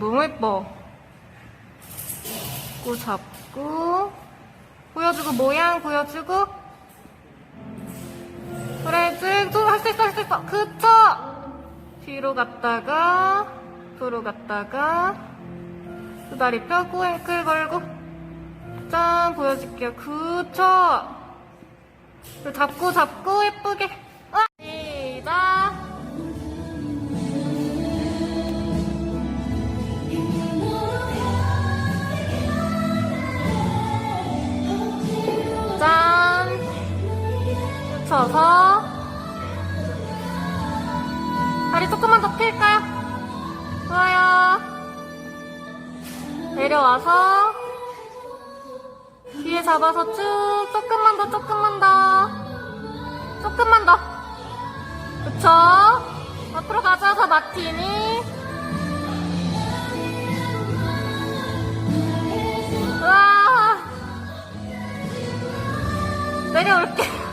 너무 예뻐. 잡고 잡고 보여주고 모양 보여주고. 그래 쭉쭉할수 있어 할 수 있어. 그쵸? 뒤로 갔다가 앞으로 갔다가 두 다리 펴고 앵클 걸고. 짠 보여줄게요. 그쵸? 잡고 잡고 예쁘게 붙여서 다리 조금만 더 필까요? 좋아요. 내려와서 뒤에 잡아서 쭉 조금만 더 조금만 더. 조금만 더. 그쵸? 앞으로 가져와서 마티니. 우와. 내려올게